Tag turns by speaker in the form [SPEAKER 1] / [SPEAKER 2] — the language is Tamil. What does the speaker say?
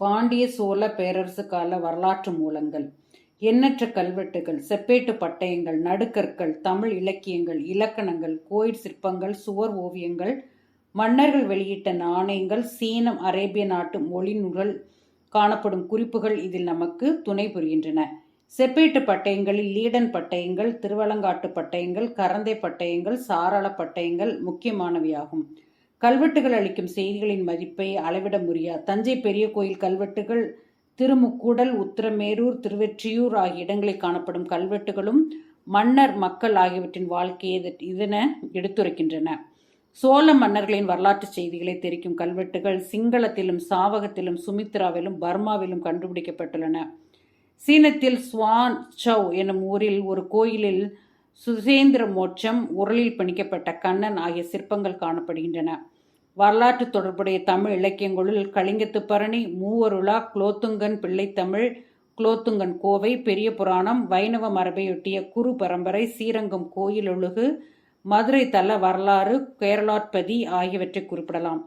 [SPEAKER 1] பாண்டிய சோழ பேரரசு கால வரலாற்று மூலங்கள் எண்ணற்ற கல்வெட்டுகள் செப்பேட்டு பட்டயங்கள் நடுக்கற்கள் தமிழ் இலக்கியங்கள் இலக்கணங்கள் கோயில் சிற்பங்கள் சுவர் ஓவியங்கள் மன்னர்கள் வெளியிட்ட நாணயங்கள் சீனம் அரேபிய நாட்டு மொழி நூல்கள் காணப்படும் குறிப்புகள் இதில் நமக்கு துணை புரிகின்றன. செப்பேட்டு பட்டயங்களில் லீடன் பட்டயங்கள் திருவலங்காட்டு பட்டயங்கள் கரந்தை பட்டயங்கள் சாராள பட்டயங்கள் முக்கியமானவையாகும். கல்வெட்டுகள் அளிக்கும் செய்திகளின் மதிப்பை அளவிட முடியா தஞ்சை பெரிய கோயில் கல்வெட்டுகள் திருமுக்கூடல் உத்திரமேரூர் திருவெற்றியூர் ஆகிய இடங்களில் காணப்படும் கல்வெட்டுகளும் மன்னர் மக்கள் ஆகியவற்றின் வாழ்க்கையை இது- இதன எடுத்துரைக்கின்றன. சோழ மன்னர்களின் வரலாற்று செய்திகளை தெரிவிக்கும் கல்வெட்டுகள் சிங்களத்திலும் சாவகத்திலும் சுமித்ராவிலும் பர்மாவிலும் கண்டுபிடிக்கப்பட்டுள்ளன. சீனத்தில் ஸ்வான் சௌ எனும் ஊரில் ஒரு கோயிலில் சுசேந்திர மோட்சம் உரலில் பிணிக்கப்பட்ட கண்ணன் ஆகிய சிற்பங்கள் காணப்படுகின்றன. வரலாற்று தொடர்புடைய தமிழ் இலக்கியங்களுள் கலிங்கத்து பரணி மூவருளா குலோத்துங்கன் பிள்ளைத்தமிழ் குலோத்துங்கன் கோவை பெரிய புராணம் வைணவ மரபையொட்டிய குரு பரம்பரை ஸ்ரீரங்கம் கோயில் ஒழுகு மதுரை தல வரலாறு கேரளாட்பதி ஆகியவற்றை குறிப்பிடலாம்.